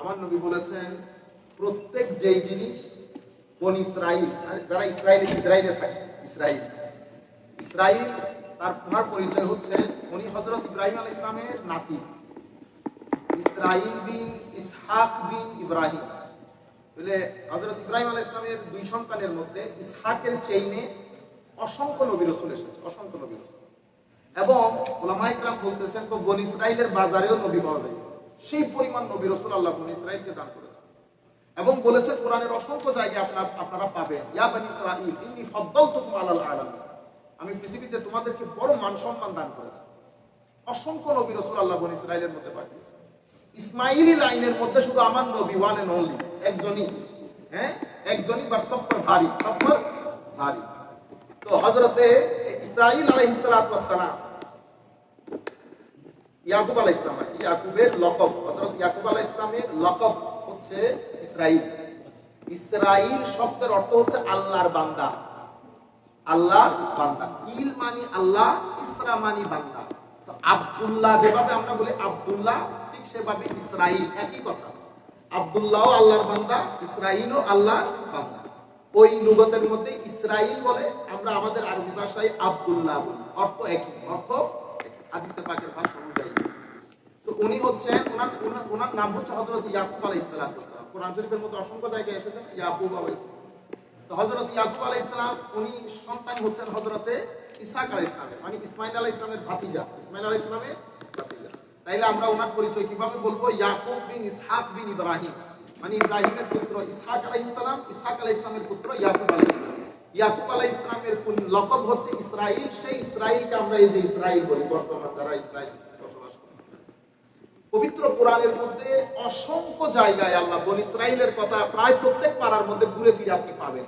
আমার নবী বলেছেন, প্রত্যেক যেই জিনিস কোন ইসরাইল যারা ইসরায়েল ইসরায়েলে থাকে ইসরায়েল ইসরাইল, তার পুনর পরিচয় হচ্ছে উনি হজরত ইব্রাহিম আল ইসলামের নাতি। ইসরাইল বিন ইসহাক বিন ইব্রাহিম। বলে হজরত ইব্রাহিম আল ইসলামের দুই সন্তানের মধ্যে ইসহাকের চেইনে অসংখ্য নবী রসুল এসেছে, অসংখ্য নবী রসুল। এবং ওলামাইকরাম বলতেছেন, তো বন ইসরায়েলের বাজারেও নবী পাওয়া যায়। সেই পরিমাণ নবী রসুল আল্লাহ ইসরায়েলকে দান করেছে এবং বলেছে কোরআনের অসংখ্য জায়গায় আপনার, আপনারা পাবেন। ইয়া বানি ইসরাঈল, ইন্নী ফাদ্দালতুকুম আলাল আলামিন। আমি পৃথিবীতে তোমাদেরকে বড় মান সম্মান দান করেছি। অসংখ্য নবী রসুল আল্লাহ বন ইসরায়েলের মধ্যে পাঠিয়েছে। ইসমাইলি লাইনের মধ্যে শুধু আমার নবী ওয়ান এন্ড অনলি একজনই। হ্যাঁ? একজনই বাট সফর ভারী সফর ভারী। তো হজরতে ইসরাইল ওয়াস সালাম ইয়াকুব আলাইহিস সালাম আর ইয়াকুবের লকব, হযরত ইয়াকুব আলাইহিস সালামের লকব হচ্ছে ইসরাইল ইসরাইল শব্দের অর্থ হচ্ছে আল্লাহর বান্দা। আল্লাহর বান্দা। ইল মানি আল্লাহ, ইসরা মানি বান্দা। তো আব্দুল্লাহ যেভাবে আমরা বলি আব্দুল্লাহ, ঠিক সেভাবে ইসরাইল একই কথা। আব্দুল্লাহ আল্লাহর বান্দা ইসরাইলও আল্লাহর বান্দা। ওই লুগতের মধ্যে ইসরাইল বলে আমরা আমাদের আরবি ভাষায় আব্দুল্লাহ বলি। অর্থ একই, অর্থ। হাদিসে পাকের ভাষা অনুযায়ী। তো উনি হচ্ছেন, ওনার ওনার নাম হচ্ছে হযরত ইয়াকুব আলাইহিস সালাম কোরআন শরীফের মধ্যে অসংখ্য জায়গায় এসেছেন, ইয়াকুব সালাম। তো হযরত ইয়াকুব আলাইহিস সালাম উনি সন্তান হচ্ছেন হযরতে ইসহাক আলাইহিস সালামের মানে ইসমাইল আলাইহিস সালামের ভাতিজা। ইসমাইল আলাইহিস সালামের ভাতিজা। তাইলে আমরা ওনার পরিচয় কীভাবে বলব? ইয়াকুব বিন ইসহাক বিন ইব্রাহিম। মানে ইব্রাহিমের পুত্র ইসহাক আলাইহিস সালাম ইসহাক আলাইহিস সালামের পুত্র ইয়াকুব আলাইহিস সালাম ইয়াকুব আলাইহিস সালামের লকব হচ্ছে ইসরাইল, সেই ইসরাইলকে আমরা এই যে ইসরাইল বলি, বর্তমান যারা ইসরাইল বসবাস করে। পবিত্র কোরআনের মধ্যে অসংখ্য জায়গায় আল্লাহ বন ইসরাইলের কথা প্রায় প্রত্যেক পাড়ার মধ্যে ঘুরে ফিরে আপনি পাবেন।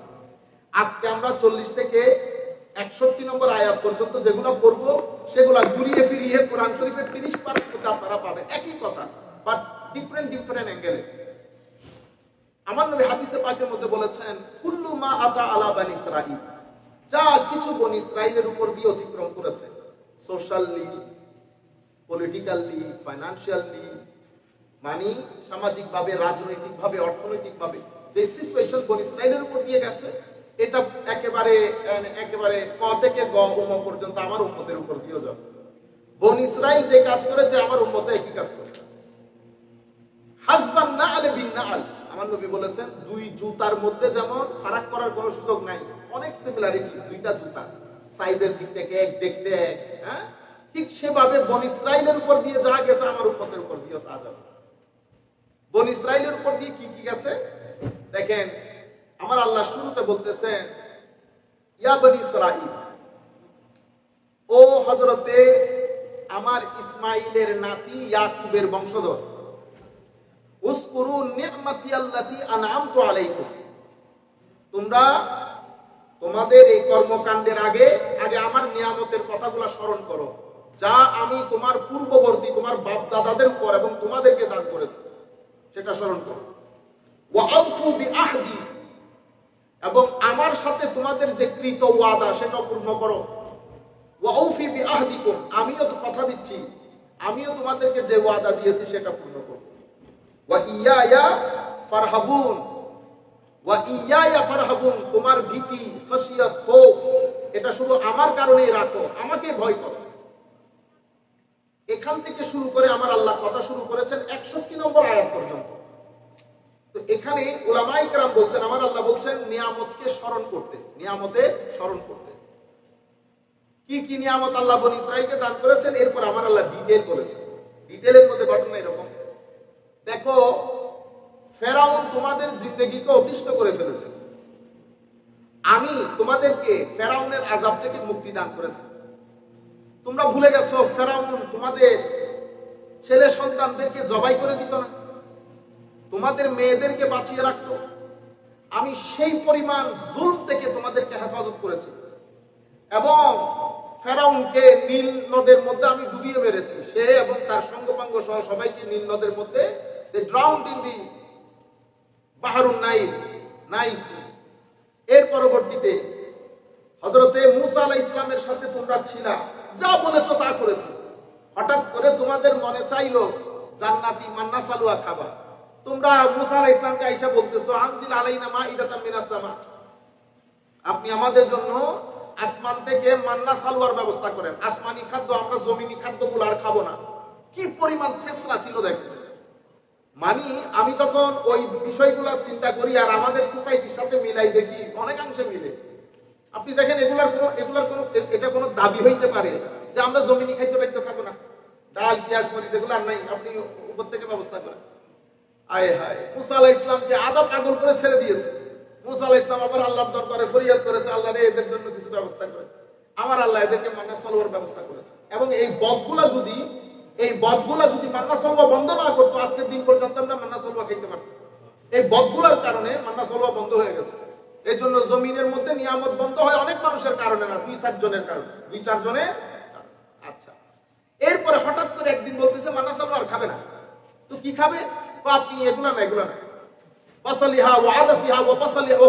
আজকে আমরা চল্লিশ থেকে একষট্টি নম্বর আয়াত পর্যন্ত যেগুলো করব সেগুলো ঘুরিয়ে ফিরিয়ে কোরআন শরীফের তিরিশ পার আপনারা পাবেন। একই কথা বাট ডিফারেন্ট ডিফারেন্ট অ্যাঙ্গেলে আমার নবী হাদিসে পাকের মধ্যে বলেছেন, কুল্লু মা আতা আলা বানি ইসরাইল যা কিছু বন ইসরাইলের উপর দিয়ে অতিক্রম করেছে। সোশ্যালি পলিটিক্যালি ফাইন্যান্সিয়ালি মানে সামাজিকভাবে, রাজনৈতিকভাবে, অর্থনৈতিকভাবে যে সিচুয়েশন বন ইসরায়েলের উপর দিয়ে গেছে, এটা একেবারে একেবারে ক থেকে গ উম পর্যন্ত আমার উম্মতের উপর দিয়েও যাবে। বন ইসরায়েল যে কাজ করেছে, আমার উম্মতে একই কাজ করেছে হাসবান না আলে বিন না আল। আমার নবী বলেছেন, দুই জুতার মধ্যে যেমন ফারাক করার কোনো সুযোগ নাই, অনেক সিমিলারিটি দুইটা জুতা সাইজের দিক থেকে এক দেখতে এক হ্যাঁ? ঠিক সেভাবে বন ইসরায়েলের উপর দিয়ে যা গেছে, আমার উম্মতের উপর দিয়ে তা যাবে। বন ইসরায়েলের উপর দিয়ে কি কি গেছে? দেখেন, আমার আল্লাহ শুরুতে বলতেছেন, ইয়া বনি ইসরাইল, ও হজরতে আমার ইসমাইলের নাতি ইয়াকুবের বংশধর। উসকুরু তোমরা তোমাদের এই কর্মকাণ্ডের আগে আগে আমার নিয়ামতের কথাগুলো স্মরণ করো, যা আমি তোমার পূর্ববর্তী, তোমার বাপ দাদাদের উপর এবং তোমাদেরকে দান করেছি, সেটা স্মরণ করো। বিআহদি, এবং আমার সাথে তোমাদের যে কৃত ওয়াদা, সেটা পূর্ণ করো। ওয়াউফি বিআহদিকুম, আমিও তো কথা দিচ্ছি, আমিও তোমাদেরকে যে ওয়াদা দিয়েছি, সেটা পূর্ণ করো। তোমার ভীতি এটা শুধু আমার কারণেই রাখো আমাকে ভয় করো। এখান থেকে শুরু করে আমার আল্লাহ কথা শুরু করেছেন একষট্টি নম্বর আয়াত পর্যন্ত। তো এখানে ওলামাই বলছেন, আমার আল্লাহ বলছেন, নিয়ামতকে স্মরণ করতে, নিয়ামতে স্মরণ করতে। কি কি নিয়ামত আল্লাহ বনি ইসরাইলকে দান করেছেন? এরপর আমার আল্লাহ ডিটেল করেছেন ডিটেলের মধ্যে ঘটনা এরকম। দেখো, ফেরাউন তোমাদের জিন্দগিকে অতিষ্ঠ করে ফেলেছে। আমি তোমাদেরকে ফেরাউনের আজাব থেকে মুক্তি দান করেছি। তোমরা ভুলে গেছো, ফেরাউন তোমাদের ছেলে সন্তানদেরকে জবাই করে দিত না। তোমাদের মেয়েদেরকে বাঁচিয়ে রাখত। আমি সেই পরিমাণ জুল থেকে তোমাদেরকে হেফাজত করেছি। এবং ফেরাউনকে নীল নদের মধ্যে আমি ডুবিয়ে মেরেছি। সে এবং তার সঙ্গপাঙ্গ সহ সবাইকে নীল নদের মধ্যে দে ড্রাউন্ড ইন দি বাহারুন নাইল নাইস এর পরবর্তীতে হজরতে মুসা আলাহ ইসলামের সাথে তোমরা ছিলা। যা বলেছ তা করেছ। হঠাৎ করে তোমাদের মনে চাইলো, জান্নাতি মান্না সালুয়া খাবা। তোমরা মুসা আলাইহিস ইসলামকে আইসা বলতেছো, আনজিল আলাইনা মা ইদাতাম মিনাস আপনি আমাদের জন্য আসমান থেকে মান্না সালোয়ার ব্যবস্থা করেন। আসমানি খাদ্য আমরা জমিনি খাদ্যগুলো আর খাব না। কি পরিমাণ শেষরা ছিল দেখেন মানি আমি যখন ওই বিষয়গুলো চিন্তা করি আর আমাদের সোসাইটির সাথে মিলাই দেখি, অনেকাংশে মিলে। আপনি দেখেন এগুলার কোনো এগুলার কোনো এটা কোনো দাবি হইতে পারে যে আমরা জমিনি খাদ্য টাইদ্য খাব না। ডাল, পেঁয়াজ, মরিচ, এগুলো নাই, আপনি উপর থেকে ব্যবস্থা করেন। আয় হায়, মুসা আলাহ ইসলামকে আদা পাগল করে ছেড়ে দিয়েছে। মুসা আলাহ ইসলাম আবার আল্লাহর দরবারে ফরিয়াদ করেছে, আল্লাহ এদের জন্য কিছু ব্যবস্থা করেছে আমার আল্লাহ এদেরকে মানে সলবার ব্যবস্থা করেছে। এবং এই বদগুলা যদি এই বদগুলা যদি মান্না সলবা বন্ধ না করতো, আজকের দিন পর্যন্ত আমরা মান্না সলবা খাইতে পারতাম। এই বদগুলার কারণে মান্না সলবা বন্ধ হয়ে গেছে। এই জন্য জমিনের মধ্যে নিয়ামত বন্ধ হয় অনেক মানুষের কারণে না, দুই চারজনের কারণে। দুই চারজনের আচ্ছা। এরপরে হঠাৎ করে একদিন বলতেছে, মান্না সলবা আর খাবে না। তো কি খাবে? আপনি এগুলা না এগুলা না। বাসালিহা ও আদাসিহা ও বাসালিহা ও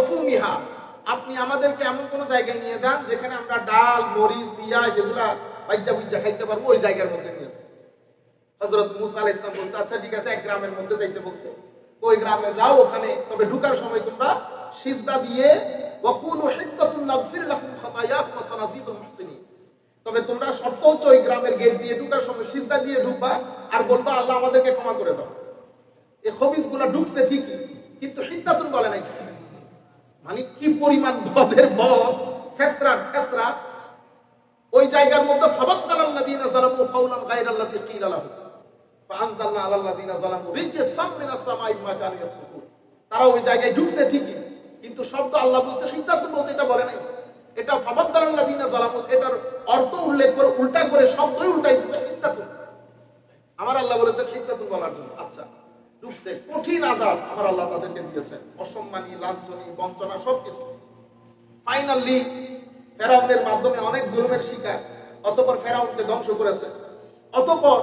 আপনি আমাদেরকে এমন কোন জায়গায় নিয়ে যান যেখানে আমরা ডাল, মরিচ, পেঁয়াজ এগুলা বাজ্জা বুজ্জা খাইতে পারব, ওই জায়গার মধ্যে নিয়ে যান। হজরত মুসা আলাইহিস সালাম বলছে আচ্ছা ঠিক আছে, এক গ্রামের মধ্যে যাইতে বলছে। ওই গ্রামে যাও ওখানে, তবে ঢুকার সময় তোমরা সিজদা দিয়ে ওয়াকুলু হিদ্দাতুন নাগফির লাকুম খাতায়াকুম ওয়া সানাজিদুল মুহসিনিন। তবে তোমরা শর্ত হচ্ছে ওই গ্রামের গেট দিয়ে ঢুকার সময় সিজদা দিয়ে ঢুকবা আর বলবা, আল্লাহ আমাদেরকে ক্ষমা করে দাও। এই খবিসগুলা ঢুকছে ঠিকই, কিন্তু হিদ্দাতুন বলে নাই। মানে কি পরিমাণ বদের বদ শেষরার শেষরা। ওই জায়গার মধ্যে ফাবাদ্দালাল্লাযীনা যালামু কাওলান গায়রাল্লাযী কিলা লাহুম। তারা ওই জায়গায় ঢুকছে ঠিকই, কিন্তু শব্দ আল্লাহ বলছে বলতে এটা বলে নাই। এটা ফাবাদ্দালাল্লাযীনা এটার অর্থ উল্লেখ করে, উল্টা করে শব্দই উল্টাই হিদ্দাতুন আমার আল্লাহ বলেছেন বলার জন্য। আচ্ছা কঠিন আযাব আমার আল্লাহ তাদেরকে অসম্মানী লাঞ্ছনী বঞ্চনা, সবকিছু। মাধ্যমে অনেক শিকার, অতপর ধ্বংস করেছে। অতপর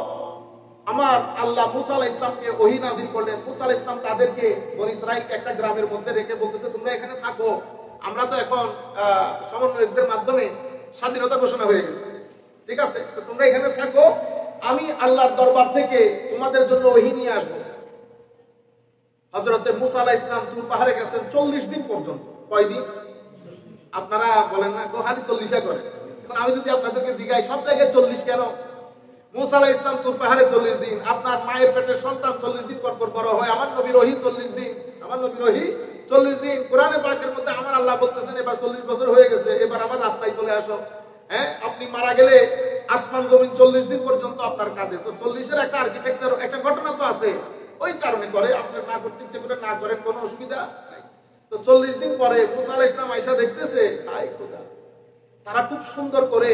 আমার আল্লাহ মুসা আলাহ ইসলামকে ওহি নাজিল করলেন। মুসা ইসলাম তাদেরকে একটা গ্রামের মধ্যে রেখে বলতেছে, তোমরা এখানে থাকো। আমরা তো এখন সমন্বয়কদের মাধ্যমে স্বাধীনতা ঘোষণা হয়ে গেছে। ঠিক আছে? তো তোমরা এখানে থাকো। আমি আল্লাহর দরবার থেকে তোমাদের জন্য ওহি নিয়ে আসব। হজরতে মুসা ইসলাম তুর পাহাড়ে গেছেন চল্লিশ দিন পর্যন্ত। কয়দিন? আপনারা বলেন না গোহালি চল্লিশে করে। এখন আমি যদি আপনাদেরকে জিগাই, সব জায়গায় চল্লিশ কেন? মুসা আলাহ ইসলাম তুর পাহাড়ে চল্লিশ দিন, আপনার মায়ের পেটের সন্তান চল্লিশ দিন পর পর বড় হয়, আমার নবী রহি চল্লিশ দিন, আমার নবী রহি চল্লিশ দিন। কোরআনে পাকের মধ্যে আমার আল্লাহ বলতেছেন, এবার চল্লিশ বছর হয়ে গেছে, এবার আমার রাস্তায় চলে আসো। হ্যাঁ আপনি মারা গেলে আসমান জমিন চল্লিশ দিন পর্যন্ত আপনার কাঁধে। তো চল্লিশের একটা আর্কিটেকচার একটা ঘটনা তো আছে। ওই কারণে করে আপনার না করতে ইচ্ছে করে, না করেন কোনো অসুবিধা নাই। তো চল্লিশ দিন পরে মুসা আলাহ ইসলাম আইসা দেখতেছে, তাই খোদা। তারা খুব সুন্দর করে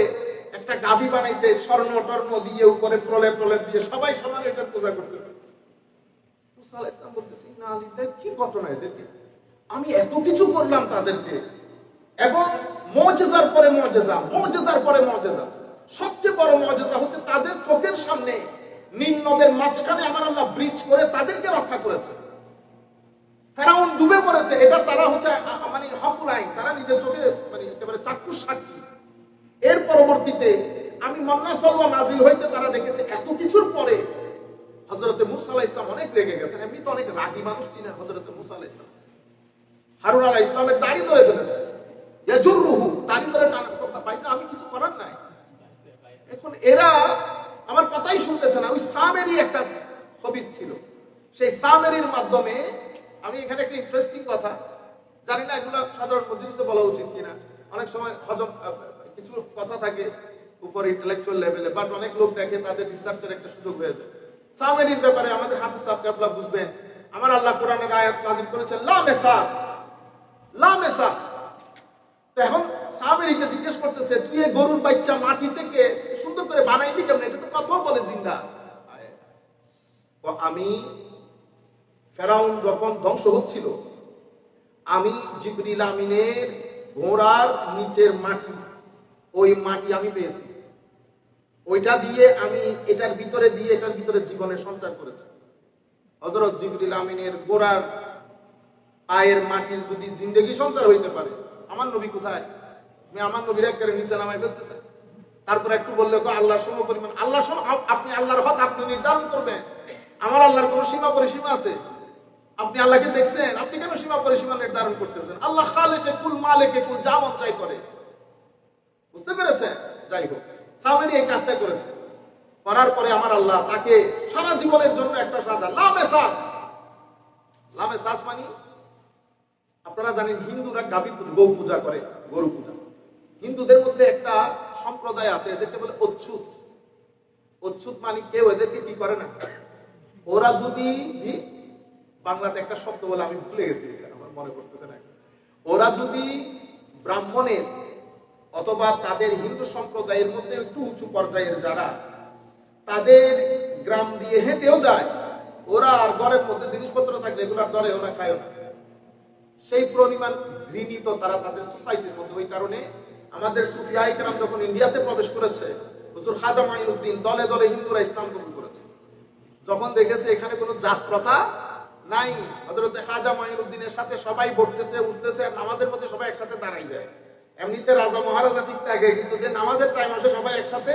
একটা গাবি বানাইছে, স্বর্ণ টর্ণ দিয়ে উপরে প্রলেপ প্রলেপ দিয়ে সবাই সমান এটা পূজা করতেছে। আমি এত কিছু করলাম তাদেরকে। এবং মজেজার পরে মজেজা, মজেজার পরে মজেজা। সবচেয়ে বড় মজেজা হচ্ছে তাদের চোখের সামনে নীল নদের মাঝখানে আমার আল্লাহ ব্রিজ করে তাদেরকে রক্ষা করেছে। ফেরাউন ডুবে পড়েছে এটা তারা হচ্ছে মানে হকুল আইন তারা নিজের চোখে মানে একেবারে চাক্ষুষ সাক্ষী। এর পরবর্তীতে আমি মান্না সল্লা নাজিল হইতে তারা দেখেছে, এত কিছুর পরে হজরতে মুসা ইসলাম অনেক রেগে গেছেন। এমনি তো অনেক রাগী মানুষ চিনেন হজরতে মুসা ইসলাম হারুন আলাহ ইসলামের দাড়ি ধরে ফেলেছে। ইয়াজুর রুহু দাড়ি ধরে টান আমি কিছু করার নাই। এখন এরা আমার কথাই শুনতেছে না। ওই সামেরই একটা হবিস ছিল। সেই সামেরির মাধ্যমে আমি এখানে একটা ইন্টারেস্টিং কথা। জানি না এগুলো সাধারণ মজলিসে বলা উচিত কিনা। অনেক সময় হজম কিছু কথা থাকে উপরে ইন্টেলেকচুয়াল লেভেলে বাট অনেক লোক দেখে তাদের রিসার্চের একটা সুযোগ হয়ে যায়। সামেরির ব্যাপারে আমাদের হাফিজ সাহেব কাবলা বুঝবেন? আমার আল্লাহ কোরআনের আয়াত নাজিল করেছে লা মেসাস লা মেসাস। তো এখন সাহাবেরিকে জিজ্ঞেস করতেছে, তুই এই গরুর বাচ্চা মাটি থেকে সুন্দর করে বানাইলি কেমন? এটা তো কথাও বলে জিন্দা। আমি, ফেরাউন যখন ধ্বংস হচ্ছিল, আমি জিবরিল আমিনের ঘোড়ার নিচের মাটি ওই মাটি আমি পেয়েছি। ওইটা দিয়ে আমি এটার ভিতরে দিয়ে এটার ভিতরে জীবনের সঞ্চার করেছি। হজরত জিবরিল আমিনের গোড়ার পায়ের মাটির যদি জিন্দগি সঞ্চার হইতে পারে, আমার নবী কোথায়? আমি আমার নবীর একেবারে নিচে নামাই ফেলতেছে। তারপর একটু বললে গো আল্লাহর সম পরিমাণ আল্লাহ সম আপনি আল্লাহর হক আপনি নির্ধারণ করবেন। আমার আল্লাহর কোনো সীমা পরিসীমা আছে? আপনি আল্লাহকে দেখছেন, আপনি কেন সীমা পরিসীমা নির্ধারণ করতেছেন? আল্লাহ খালেকে কুল, মালেকে কুল যা মন চাই করে। বুঝতে পেরেছেন? যাই হোক সামেরি এই কাজটা করেছে। করার পরে আমার আল্লাহ তাকে সারা জীবনের জন্য একটা সাজা লামেসাস লামেসাস মানে? আপনারা জানেন হিন্দুরা গাভী গৌ পূজা করে, গরু পূজা। হিন্দুদের মধ্যে একটা সম্প্রদায় আছে, এদেরকে বলে অচ্ছুত। অচ্ছুত মানে কেউ এদেরকে কি করে না? ওরা যদি, জি, বাংলাতে একটা শব্দ বলে আমি ভুলে গেছি আমার মনে করতেছে না। ওরা যদি ব্রাহ্মণের অথবা তাদের হিন্দু সম্প্রদায়ের মধ্যে একটু উঁচু পর্যায়ের যারা, তাদের গ্রাম দিয়ে হেঁটেও যায়। ওরা আর ঘরের মধ্যে জিনিসপত্র থাকলে এগুলার দরে ওরা খায় না। সেই পরিমাণ ঘৃণিত তারা তাদের সোসাইটির মধ্যে। ওই কারণে আমাদের সুফিয়া ইকরাম যখন ইন্ডিয়াতে প্রবেশ করেছে, হুজুর খাজা মাইনুদ্দিন দলে দলে হিন্দুরা ইসলাম কবুল করেছে। যখন দেখেছে এখানে কোনো জাত প্রথা নাই হজরতে খাজা মাইনুদ্দিনের সাথে সবাই বসতেছে, উঠতেছে, আর নামাজের মধ্যে সবাই একসাথে দাঁড়াই যায়। এমনিতে রাজা মহারাজা ঠিক থাকে, কিন্তু যে নামাজের টাইম আসে, সবাই একসাথে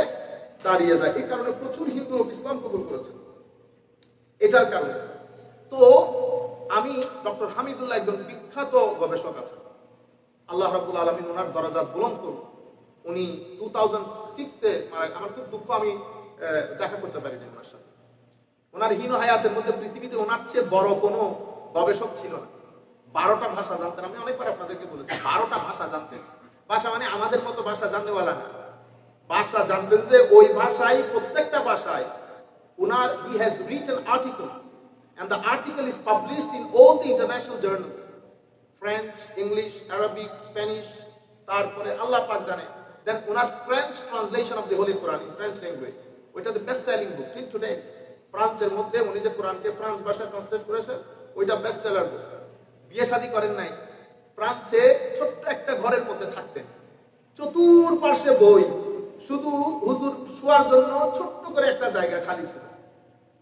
দাঁড়িয়ে যায়। এই কারণে প্রচুর হিন্দু লোক ইসলাম কবুল করেছে। এটার কারণে। তো, আমি ডক্টর হামিদুল্লাহ একজন বিখ্যাত গবেষক আছে আল্লাহ রাবুল আলমিন ওনার দরজা বুলন্দ করুন। উনি টু থাউজেন্ড সিক্সে আমার খুব দুঃখ, আমি দেখা করতে পারিনি ওনার সাথে। ওনার হীন হায়াতের মধ্যে পৃথিবীতে ওনার চেয়ে বড় কোনো গবেষক ছিল না। বারোটা ভাষা জানতেন। আমি অনেকবার আপনাদেরকে বলেছি, বারোটা ভাষা জানতেন। ভাষা মানে আমাদের মতো ভাষা জাননেওয়ালা না। ভাষা জানতেন যে ওই ভাষায় প্রত্যেকটা ভাষায় ওনার he has written article and the article is published in all the international journals French English Arabic Spanish তারপরে আল্লাহ পাক জানে। Then owner French translation of the holy Quran in French language ওইটা the best selling book till today ফ্রান্সের মধ্যে উনি যে কোরআনকে ফ্রান্স ভাষায় ট্রান্সলেট করেছেন, ওইটা বেস্ট সেলার বুক বিয়ে শাদী করেন নাই। ফ্রান্সে ছোট্ট একটা ঘরের মধ্যে থাকতেন। চতুর চতুর্পাশে বই, শুধু হুজুর শোয়ার জন্য ছোট্ট করে একটা জায়গা খালি ছিল।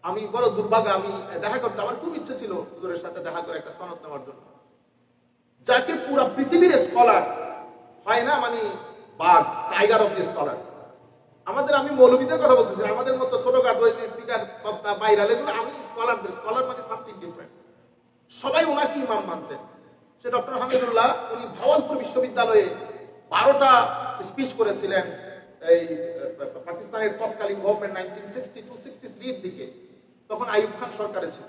আমি বড় দুর্ভাগ্য আমি দেখা করতে, আমার খুব ইচ্ছে ছিল হুজুরের সাথে দেখা করে একটা সনদ নেওয়ার জন্য। যাকে পুরো পৃথিবীর স্কলার হয় না মানে বাঘ টাইগার অফ দি স্কলার আমাদের, আমি মৌলবীদের কথা বলতেছি, আমাদের মতো ছোটখাটো স্পিকার বক্তা, বাইরাল, এগুলো আমি স্কলারদের স্কলার মানে সামথিং ডিফারেন্ট সবাই ওনাকে ইমাম মানতেন। সে ডক্টর হামিদুল্লাহ উনি ভাওয়ালপুর বিশ্ববিদ্যালয়ে বারোটা স্পিচ করেছিলেন এই পাকিস্তানের তৎকালীন government nineteen sixty two sixty থ্রির দিকে। তখন আইয়ুব খান সরকারে ছিল।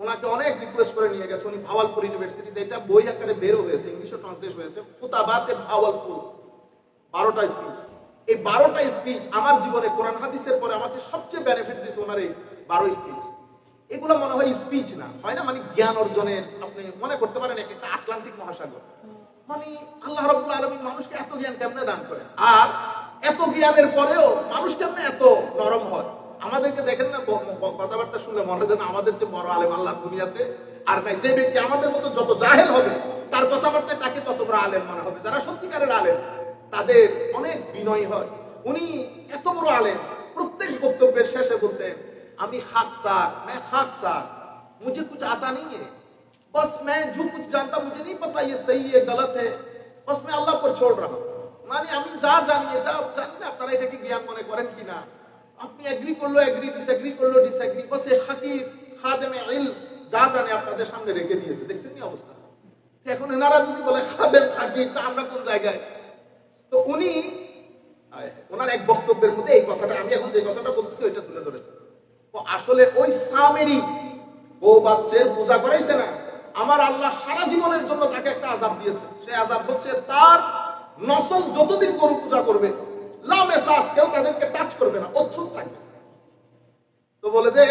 ওনাকে অনেক রিকোয়েস্ট করে নিয়ে গেছে। উনি ভাওয়ালপুর ইউনিভার্সিটিতে এটা বই আকারে বেরো হয়েছে ইংলিশে ট্রান্সলেট হয়েছে। ফুতাবাতে ভাওয়ালপুর। বারোটা স্পিচ এই বারোটা স্পিচ আমার জীবনে কোরআন হাদিসের পরে আমাকে সবচেয়ে বেনিফিট দিয়েছে ওনার এই বারো স্পিচ এগুলো মনে হয় স্পিচ না। হয় না? মানে জ্ঞান অর্জনের আপনি মনে করতে পারেন এক একটা আটলান্টিক মহাসাগর। মানে আল্লাহ রব্বুল আলমিন মানুষকে এত জ্ঞান কেমনে দান করে আর এত জ্ঞানের পরেও মানুষ কেমনে এত নরম হয়? আমাদেরকে দেখেন না কথাবার্তা শুনলে মনে হয় আমাদের যে বড় আলেম আল্লাহ দুনিয়াতে। আর নাই যে ব্যক্তি আমাদের মতো যত জাহেল হবে, তার কথাবার্তায় তাকে তত বড় আলেম মনে হবে। যারা সত্যিকারের আলেম, তাদের অনেক বিনয় হয়। উনি এত বড় আলেম, প্রত্যেক বক্তব্যের শেষে বলতেন আমি খাকসার मैं खाकसार मुझे कुछ आता नहीं है बस मैं जो कुछ जानता मुझे नहीं पता ये सही है गलत है बस मैं আল্লাহ पर छोड़ रहा हूं মানে আমি যা জানি এটা জানি না আপনারা এটাকে জ্ঞান মনে করেন কিনা আপনি এগ্রি করলো এগ্রি ডিসএগ্রি করলো ডিসএগ্রি বস এ হাকির খাদেমে ইল যা জানে আপনাদের সামনে রেখে দিয়েছে দেখছেন কি অবস্থা এখন এনারা যদি বলে খাদেম হাকির তা আমরা কোন জায়গায় তো উনি আয়, ওনার এক বক্তব্যের মধ্যে এই কথাটা আমি এখন যে কথাটা বলতেছি ওইটা তুলে ধরেছে আসলে ওই সামেরি ও বাচ্চের পূজা করাইছে না, আমার আল্লাহ সারা জীবনের জন্য তাকে একটা আজাব দিয়েছে। সেই আজাব হচ্ছে তার নসল যতদিন গরু পূজা করবে লামেসাস কেউ তাদেরকে টাচ করবে না, অচ্ছুত থাকবে। তো বলে যে,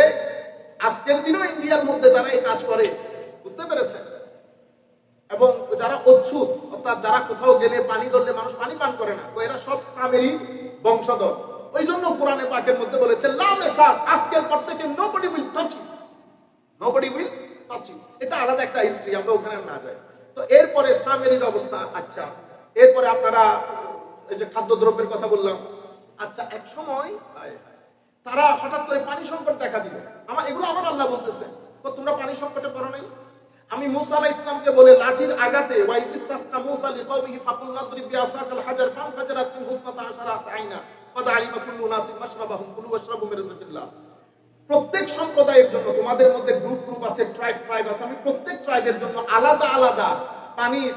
আজকের দিনও ইন্ডিয়ার মধ্যে যারা এই কাজ করে, বুঝতে পেরেছেন? এবং যারা অচ্ছুত, অর্থাৎ যারা কোথাও গেলে পানি ধরলে মানুষ পানি পান করে না এরা সব সামেরই বংশধর। ওই জন্য কোরআনে পাকের মধ্যে বলেছে লামেসাস আজকের পর থেকে nobody will touch you nobody will touch you এটা আলাদা একটা হিস্ট্রি আমরা ওখানে না যাই। তো এরপরে সামেরির অবস্থা আচ্ছা এরপরে আপনারা, এই যে খাদ্যদ্রব্যের কথা বললাম আচ্ছা এক সময় তারা হঠাৎ করে পানি সংকট দেখা দিল। আমার এগুলো আমার আল্লাহ বলতেছে, তো তোমরা পানি সংকটে পড়ো নাই? আমি মুসা আলাইহিস ইসলামকে বলে, লাঠির আগাতে ওয়াইদিসাসকা মুসা লিকাউমিহি ফাকুল নাদরিব বিআসাকাল হাজার ফানফাজারাত মিন হুসনাতা আশারাত আইনা। প্রত্যেক সম্প্রদায়ের জন্য তোমাদের মধ্যে গ্রুপ গ্রুপ আছে ট্রাইব ট্রাইব আছে। আমি প্রত্যেক ট্রাইবের জন্য আলাদা আলাদা পানির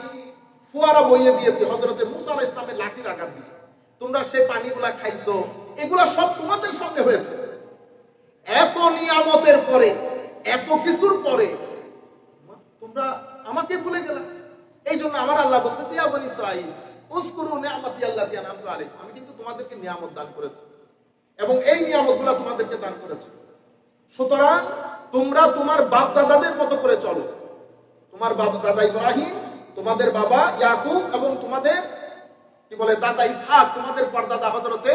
ফোয়ারা বইয়ে দিয়েছি হজরতের মুসাল ইসলামের লাঠি আঘাত দিয়ে। তোমরা সে পানিগুলা খাইছো, এগুলা সব তোমাদের সামনে হয়েছে। এত নিয়ামতের পরে, এত কিছুর পরে, তোমরা আমাকে ভুলে গেলাম এই জন্য আমার আল্লাহ বলতেছি আবার ইসরা আমি কিন্তু তোমাদেরকে নিয়ামত দান করেছি। এবং এই নিয়ামতগুলো তোমাদেরকে দান করেছি। সুতরাং তোমরা তোমার বাপ দাদাদের মতো করে চলো। তোমার দাদা ইব্রাহিম, তোমাদের বাবা ইয়াকুব এবং তোমাদের, কি বলে, দাদা তোমাদের পরদাদা হজরতে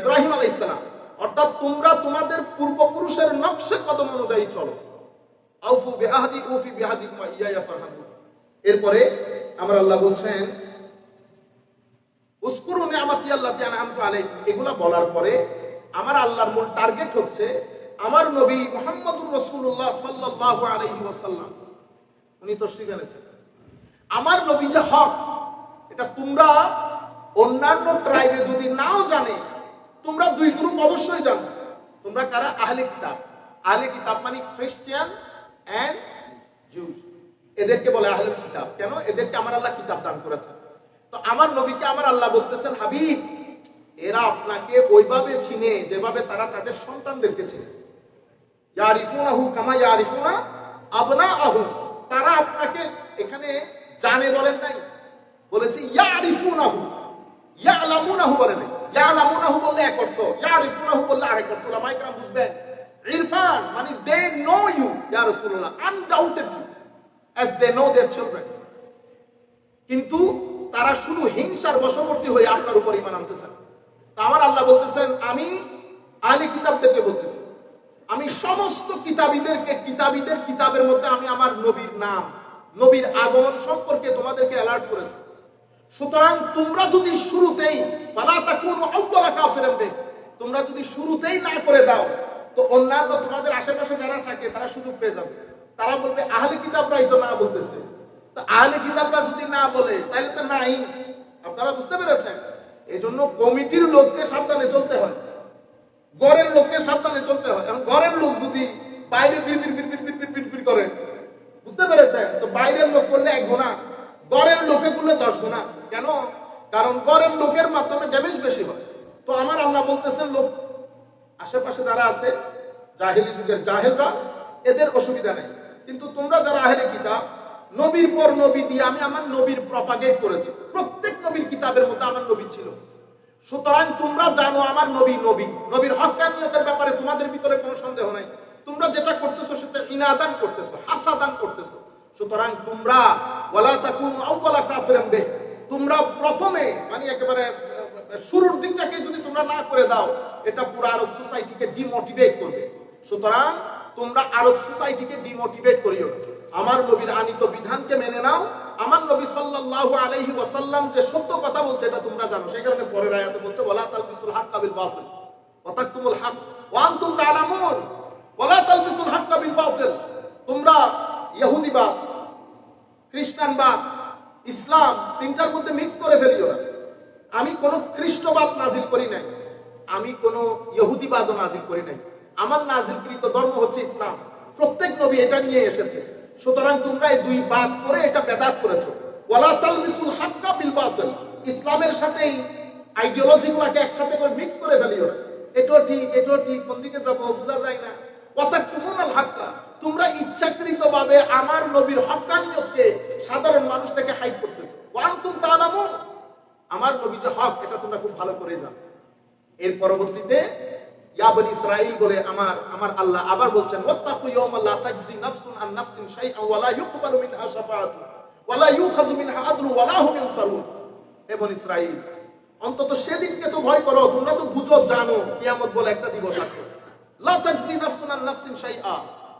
ইব্রাহিম আলাইহিস সালাম। অর্থাৎ তোমরা তোমাদের পূর্বপুরুষের নকশে কদম অনুযায়ী চলো। আউফু বিআহদি, উফি ওয়া ইয়া এরপরে আমার আল্লাহ বলছেন, উসকুরু নিয়ামাতি আল্লাতি আনআমতু আলাইকুম এগুলা বলার পরে আমার আল্লাহর মূল টার্গেট হচ্ছে আমার নবী মুহাম্মদুর ওয়াসাল্লাম। উনি এনেছেন। আমার নবী যে হক, এটা তোমরা অন্যান্য ট্রাইবে যদি নাও জানে, তোমরা দুই গ্রুপ অবশ্যই জানো। তোমরা কারা? আহলে কিতাব। আহলে কিতাব মানে খ্রিস্টান এন্ড জুস এদেরকে বলে আহলে কিতাব। কেন? এদেরকে আমার আল্লাহ কিতাব দান করেছেন। তো আমার নবীকে আমার আল্লাহ বলতেছেন, হাবিব, এরা আপনাকে ওইভাবে চিনে যেভাবে তারা তাদের সন্তানদেরকে চিনে। ইয়ারিফুনাহু কামা ইয়ারিফুনা আবনাআহু। তারা আপনাকে এখানে জানে বলেন নাই। বলেছে, ইয়ারিফুনাহু। ইয়ালামুনাহু বলেন নাই। ইয়ালামুনাহু বললে এক অর্থ, ইয়ারিফুনাহু বললে আরেক অর্থ। ওলামায়ে কেরাম বুঝবেন। ইরফান মানে দে নো ইউ ইয়া রাসূলুল্লাহ undoubtedly as they know their children. কিন্তু তারা শুধু হিংসার বশবর্তী হয়ে আপনার উপর ইমান আনতেছেন আমার আল্লাহ বলতেছেন আমি আলী কিতাবদেরকে বলতেছি। আমি সমস্ত কিতাবীদেরকে কিতাবীদের কিতাবের মধ্যে আমি আমার নবীর নাম নবীর আগমন সম্পর্কে তোমাদেরকে অ্যালার্ট করেছি। সুতরাং তোমরা যদি শুরুতেই বিহি, তোমরা যদি শুরুতেই না করে দাও তো অন্যান্য তোমাদের আশেপাশে যারা থাকে তারা সুযোগ পেয়ে যাবে। তারা বলবে, আহলে কিতাবরাই তো না বলতেছে। তো আহলে কিতাবরা যদি না বলে, তাহলে তো নাই। আপনারা বুঝতে পেরেছেন? এই জন্য কমিটির লোককে সাবধানে চলতে হয়। ঘরের লোককে সাবধানে চলতে হয়। এখন ঘরের লোক যদি বাইরে বিড়বির বিড়বির করে, বুঝতে পেরেছেন? তো বাইরের লোক করলে এক গুণা ঘরের লোকে করলে দশ গুণা কেন? কারণ ঘরের লোকের মাধ্যমে ড্যামেজ বেশি হয়। তো আমার আল্লাহ বলতেছেন, লোক, আশেপাশে যারা আছে, জাহেলি যুগের জাহেলরা, এদের অসুবিধা নেই। কিন্তু তোমরা যারা আহেলে কিতাব, নবীর পর নবী দিয়ে আমি আমার নবীর প্রপাগেট করেছি। প্রত্যেক নবীর কিতাবের মধ্যে আমার নবী ছিল। সুতরাং তোমরা জানো আমার নবী নবী। নবীর হক্কানিয়তের ব্যাপারে তোমাদের ভিতরে কোনো সন্দেহ নাই। তোমরা যেটা করতেছো সেটা ইনাদান করতেছো, হাসাদান করতেছো। সুতরাং তোমরা, ওয়ালা তাকুনু আউয়ালা কাফিরান বে তোমরা প্রথমে মানে একেবারে শুরুর দিকটাকে যদি তোমরা না করে দাও, এটা পুরো আরব সোসাইটিকে ডিমোটিভেট করবে। সুতরাং তোমরা আরব সোসাইটিকে ডিমোটিভেট করিও। আমার নবীর আনিত বিধানকে মেনে নাও। আমার নবী সাল্লাল্লাহু আলাইহি ওয়াসাল্লাম যে সত্য কথা বলছে, এটা তোমরা জানো। সেই কারণে পরের আয়াতে বলছে, ওয়ালা তালবিসুল হাক্কা বিল বাতিল। ওয়া তাকতুমুল হক ওয়া আনতুম তা'লামুন। ওয়ালা তালবিসুল হাক্কা বিল বাতিল। তোমরা ইহুদিবাদ, খ্রিস্টানবাদ, ইসলাম তিনটার মধ্যে মিক্স করে ফেলিও না। আমি কোনো খ্রিস্টবাদ নাজিল করি নাই। আমি কোনো ইহুদিবাদও নাজিল করি নাই। আমার নাজিলকৃত ধর্ম হচ্ছে ইসলাম। প্রত্যেক নবী এটা নিয়ে এসেছে। সুতরাং তোমরা এই দুই বাদ করে এটা বেদাত করেছ। ইসলামের সাথে আমার নবীর আমার নবী যে হক, এটা তোমরা খুব ভালো করে জানো। এর পরবর্তীতে বলে আমার আমার আল্লাহ আবার বলছেন, ওয়াত্তাকু ইয়াওমা লা তাজজি নাফসুন আন নাফসিন শাইআন ইউকবালু মিনহা শাফাআতু ইউখাযু মিনহা আদলু হুম ইনসারুন হে বনি অন্তত সেদিনকে তো ভয় করো, তোমরা তো বুঝো, জানো, কিয়ামত বলে একটা দিবস আছে লা তাজজি নাফসুন আন নাফসিন শাইআ,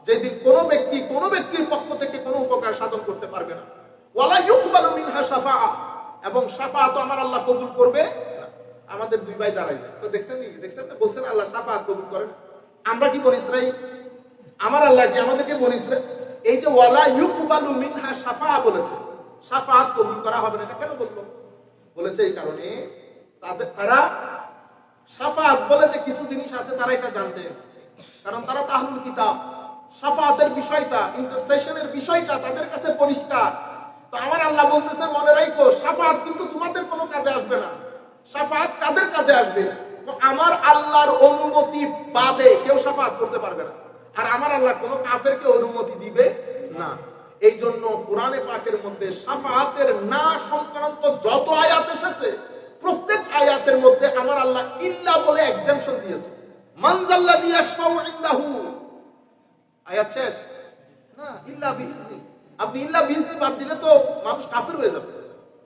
যেদিন কোনো ব্যক্তি কোনো ব্যক্তির পক্ষ থেকে কোনো উপকার সাধন করতে পারবে না ওয়ালা ইউকবালু মিনহা শাফাআ, এবং শাফাআত আমার আল্লাহ কবুল করবে। আমাদের দুই ভাই দাঁড়াই দেখছেন নি দেখছেন না? বলছেন আল্লাহ শাফাআত কবুল করেন। আমরা কি বনি ইসরাইল আমার আল্লাহ কি আমাদেরকে বনি এই যে ওয়ালা ইউকবালু মিনহা শাফাআ বলেছে। শাফাআত কবুল করা হবে না, এটা কেন বলল বলেছে এই কারণে তাদের তারা সাফাত বলে যে কিছু জিনিস আছে, তারা এটা জানতেন কারণ তারা তাহলুল কিতাব। সাফাতের বিষয়টা ইন্টারসেশনের বিষয়টা তাদের কাছে পরিষ্কার। তো আমার আল্লাহ বলতেছে, মনে রাখো সাফাত কিন্তু তোমাদের কোনো কাজে আসবে না। সাফাত কাদের কাছে আসবে? আমার আল্লাহর অনুমতি বাদে কেউ সাফাত করতে পারবে না। আর আমার আল্লাহ কোনো কাফেরকে অনুমতি দিবে না। এই জন্য কোরআনে পাকের মধ্যে সাফাতের না সংক্রান্ত যত আয়াত এসেছে, প্রত্যেক আয়াতের মধ্যে আমার আল্লাহ ইল্লা বলে এক্সাম্পশন দিয়েছে। মানজাল্লাযী ইয়াশফাউ ইনদাহু। আয়াত শেষ? না, ইল্লা বিইজনি আপনি ইল্লা বিইজনি বাদ দিলে তো মানুষ কাফের হয়ে যাবে।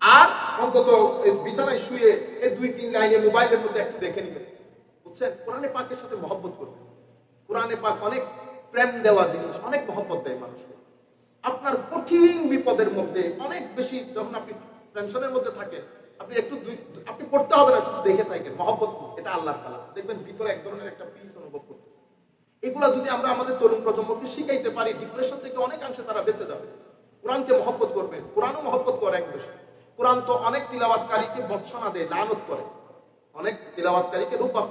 আর অন্তত এই বিছানায় শুয়ে এই দুই তিন লাইনে মোবাইলের মধ্যে একটু দেখে নেবেন। বুঝছেন? কোরআনে পাকের সাথে মহব্বত করবেন। কোরআনে পাক অনেক প্রেম দেওয়া জিনিস, অনেক মহব্বত দেয় মানুষকে। আপনার কঠিন বিপদের মধ্যে, অনেক বেশি যখন আপনি টেনশনের মধ্যে থাকেন, আপনি একটু দুই- আপনি পড়তে হবে না, শুধু দেখে থাকেন। মহব্বত এটা আল্লাহর কালাম। দেখবেন ভিতরে এক ধরনের একটা পিস অনুভব করতেছে। এগুলা যদি আমরা আমাদের তরুণ প্রজন্মকে শিখাইতে পারি ডিপ্রেশন থেকে অনেকাংশে তারা বেঁচে যাবে। কোরআনকে মহব্বত করবেন কোরআনও মহব্বত করে এক বেশি। কোরআন তো অনেক তিলাবাতকারীকে বৎসনা দেয়, লানত করে। অনেক তিলাবাতকারীকে রূপা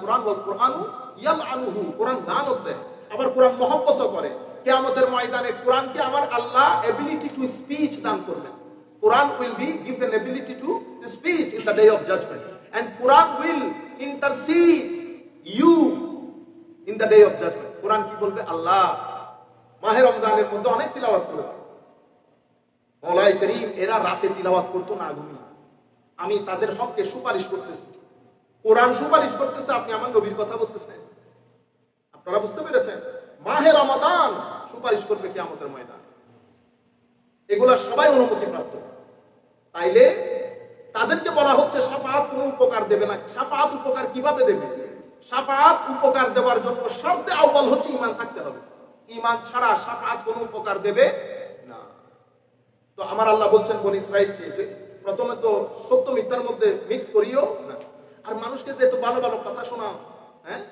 কোরআন ওয়াল কোরআনু ইয়াল আনুহু কোরআন লানত দেয়। আবার কোরআন মহব্বতও করে। কিয়ামতের ময়দানে কোরআনকে আমার আল্লাহ এবিলিটি টু স্পিচ দান করবেন। Quran will be given ability to speech in the day of judgement and Quran will intercede you in the day of judgement Quran কি বলবে? আল্লাহ, মাহে রমজানের মধ্যে অনেক তিলাওয়াত করেছে। মৌলাই করিম এরা রাতে তিলাওয়াত করতো না ঘুমিয়ে। আমি তাদের হককে সুপারিশ করতেছি। কোরআন সুপারিশ করতেছে, আপনি আমার নবীর কথা বলতেছেন। আপনারা বুঝতে পেরেছেন? মাহে রমাদান সুপারিশ করবে কি আমাদের ময়দান। এগুলা সবাই অনুমতি প্রাপ্ত। তাইলে তাদেরকে বলা হচ্ছে সাফাত কোনো উপকার দেবে না। সাফাত উপকার কীভাবে দেবে? সাফাত উপকার দেওয়ার জন্য শর্তে আউ্বাল হচ্ছে ইমান থাকতে হবে। ইমান ছাড়া সাফাত কোনো উপকার দেবে তো আমার আল্লাহ বলছেন বন ইসরাইলকে যে প্রথমে তো সত্য মিথ্যার মধ্যে মিক্স করিও না। আর মানুষকে যে এত ভালো ভালো কথা শোনাও হ্যাঁ?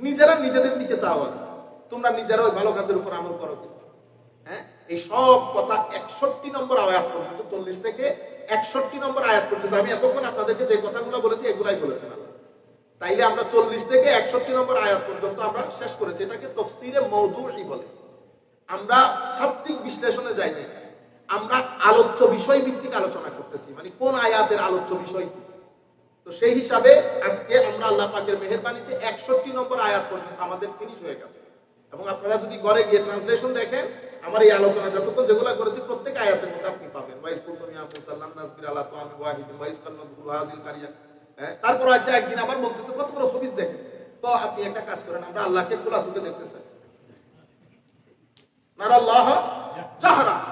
নিজেরা নিজেদের দিকে চাওয়া। তোমরা নিজেরা ওই ভালো কাজের উপর আমল করো। হ্যাঁ? এই সব কথা একষট্টি নম্বর আয়াত পর্যন্ত, চল্লিশ থেকে একষট্টি নম্বর আয়াত পর্যন্ত আমি এতক্ষণ আপনাদেরকে যে কথাগুলো বলেছি, এগুলাই বলেছেন। তাইলে আমরা চল্লিশ থেকে একষট্টি নম্বর আয়াত পর্যন্ত আমরা শেষ করেছি। এটাকে তফসিরে মৌদুই বলে। আমরা শাব্দিক বিশ্লেষণে যাই নাই আমরা আলোচ্য বিষয় ভিত্তিক আলোচনা করতেছি। মানে কোন আয়াতের আলোচ্য বিষয় তো সেই হিসাবে আজকে আমরা আল্লাহ পাকের মেহেরবানিতে একষট্টি নম্বর আয়াত পর্যন্ত আমাদের ফিনিশ হয়ে গেছে। এবং আপনারা যদি ঘরে গিয়ে ট্রান্সলেশন দেখেন, আমার এই আলোচনা যতক্ষণ যেগুলো করেছি, প্রত্যেক আয়াতের মধ্যে আপনি পাবেন। ওয়াইস কুলতুম ইয়া মুসাল্লাম নাসবির আলা তুআমি ওয়াহিদিন ওয়াইস কান্নাদুল হাযিল কারিয়া। হ্যাঁ তারপর আচ্ছা একদিন আবার বলতেছে, কত বড় হবিস দেখেন। তো আপনি একটা কাজ করেন, আমরা আল্লাহকে খোলা চোখে দেখতে চাই। নারাল্লাহ জাহরা আমার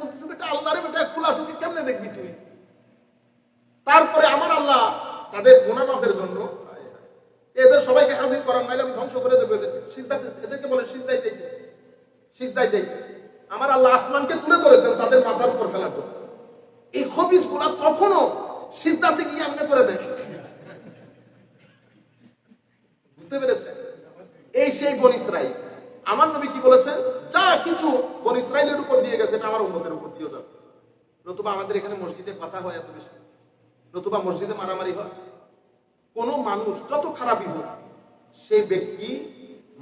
বলতেছে আল্লাহরে বেটা খোলা চোখে কেমনে দেখবি তুই? তারপরে আমার আল্লাহ তাদের গুনাহ মাফের জন্য, এদের সবাইকে হাজির করার নাইলে আমি ধ্বংস করে দেবো এদেরকে। সিজদা এদেরকে বলে সিজদাই যাইতে সিজদাই যাইতে আমার আল্লাহ আসমানকে তুলে ধরেছেন তাদের মাথার উপর ফেলার জন্য। এই খবিসগুলা তখনও সিজদাতে গিয়ে এমনি করে দেখে বুঝতে পেরেছেন? এই সেই বন ইসরাইল। আমার নবী কি বলেছেন যা কিছু বন ইসরাইলের উপর দিয়ে গেছে, এটা আমার উন্মতের উপর দিয়ে যাবে। নতুবা আমাদের এখানে মসজিদে কথা হয় এত বেশি। নতুবা মসজিদে মারামারি হয়। কোন মানুষ, যত খারাপই হোক সেই ব্যক্তি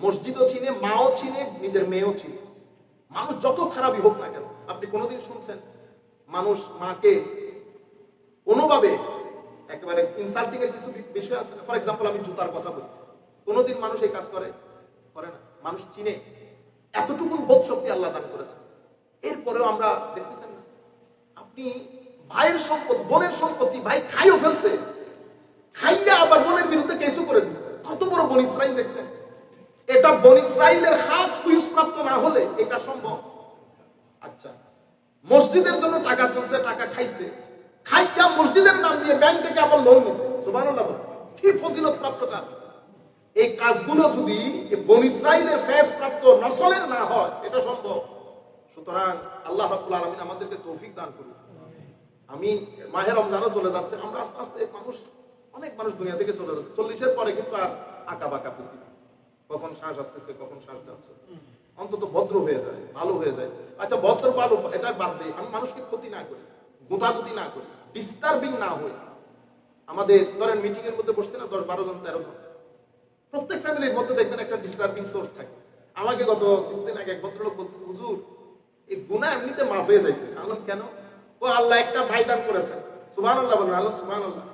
মসজিদও চিনে, মাও চিনে, নিজের মেয়েও চিনে। মানুষ যত খারাপই হোক না কেন, আপনি কোনোদিন শুনছেন? মানুষ মাকে কোনোভাবে একেবারে ইনসাল্টিং এর কিছু বিষয় আছে ফর এক্সাম্পল আমি জুতার কথা বলি। কোনোদিন মানুষ এই কাজ করে? করে না। মানুষ চিনে। এতটুকু বোধ শক্তি আল্লাহ দান করেছে এরপরেও আমরা দেখতেছেন না। আপনি ভাইয়ের সম্পদ, বোনের সম্পত্তি ভাই খাইও ফেলছে। খাইয়া আবার বোনের বিরুদ্ধে কেসু করে দিচ্ছে কত বড় বন ইসরাইল দেখছেন? এটা বন ইসরাইলের খাস ফুইস প্রাপ্ত না হলে এটা সম্ভব। আচ্ছা মসজিদের জন্য টাকা তুলছে, টাকা খাইছে। খাইয়া মসজিদের নাম দিয়ে ব্যাংক থেকে আবার লোন নিছে। সুবহানাল্লাহ কি ফজিলত প্রাপ্ত কাজ। এই কাজগুলো যদি বন ইসরাইলের ফেস প্রাপ্ত নসলের না হয়, এটা সম্ভব। সুতরাং আল্লাহ রাব্বুল আলামিন আমাদেরকে তৌফিক দান করুন। আমি মাহের রমজানও চলে যাচ্ছে, আমরা আস্তে আস্তে মানুষ, অনেক মানুষ দুনিয়া থেকে চলে যাচ্ছে। চল্লিশের পরে কিন্তু আর আঁকা বাঁকা পৃথিবী। কখন শ্বাস আসতেছে, কখন শ্বাস যাচ্ছে। অন্তত ভদ্র হয়ে যায়, ভালো হয়ে যায়। আচ্ছা ভদ্র, ভালো, এটা বাদ দেই। আমি মানুষকে ক্ষতি না করি গোতাগুতি না করি ডিস্টার্বিং না হই, আমাদের, ধরেন মিটিং এর মধ্যে বসতে না দশ বারো জন, তেরো জন প্রত্যেক ফ্যামিলির মধ্যে দেখবেন একটা ডিস্টার্বিং সোর্স থাকে। আমাকে গত কিছুদিন আগে এক ভদ্রলোক বলতেছে, হুজুর, এই গুণা এমনিতে মাফ হয়ে যাইতেছে। আলম কেন? ও, আল্লাহ একটা ভাইদান করেছেন। সুবাহ আল্লাহ বলেন, আলম সুবাহ আল্লাহ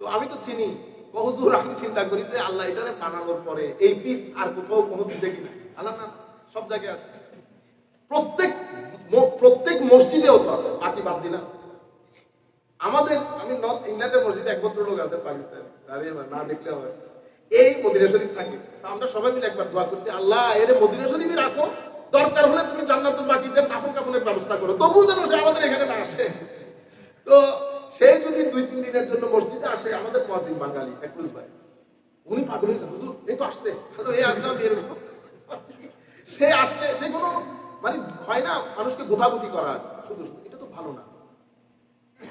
তো আমি তো চিনি। হুজুর, আমি চিন্তা করি যে আল্লাহ এটারে বানানোর পরে এই পিস আর কোথাও কোনো দিছে কিনা আল্লাহ না সব জায়গায় আছে। প্রত্যেক প্রত্যেক মসজিদেও তো আছে, বাকি বাদ দিলাম। আমাদের, আমি ইংল্যান্ডের মসজিদে এক ভদ্রলোক আছে, পাকিস্তান। দাঁড়িয়ে না দেখলে হবে এই মদিনা শরীফ থাকে। আমরা সবাই মিলে একবার দোয়া করছি, আল্লাহ, এর মদিনা শরীফই রাখো। দরকার হলে তুমি জান্নাতুল বাকিতে কাফন কাফনের ব্যবস্থা করো। তবু যেন সে আমাদের এখানে না আসে। তো সে যদি দুই, তিন দিনের জন্য মসজিদে আসে, আমাদের মসজিদ বাঙালি, একরুজ ভাই। উনি পাগল হয়েছেন হুজুর, এই তো আসছে। এই আসলাম এরকম। সে আসলে, সে কোনো মানে হয় না, মানুষকে গোথাগুতি করা। শুধু শুধু, এটা তো ভালো না।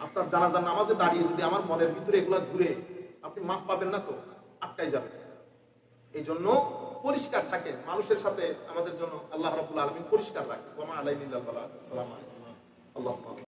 আপনার জানাজার নামাজে দাঁড়িয়ে যদি আমার মনের ভিতরে এগুলা ঘুরে, আপনি মাফ পাবেন না তো? আটকাই যাবে। এই জন্য পরিষ্কার থাকে, মানুষের সাথে আমাদের জন্য আল্লাহ রবুল্লা আলমিন পরিষ্কার রাখে। আলাইনিল্লাহ আল্লাহ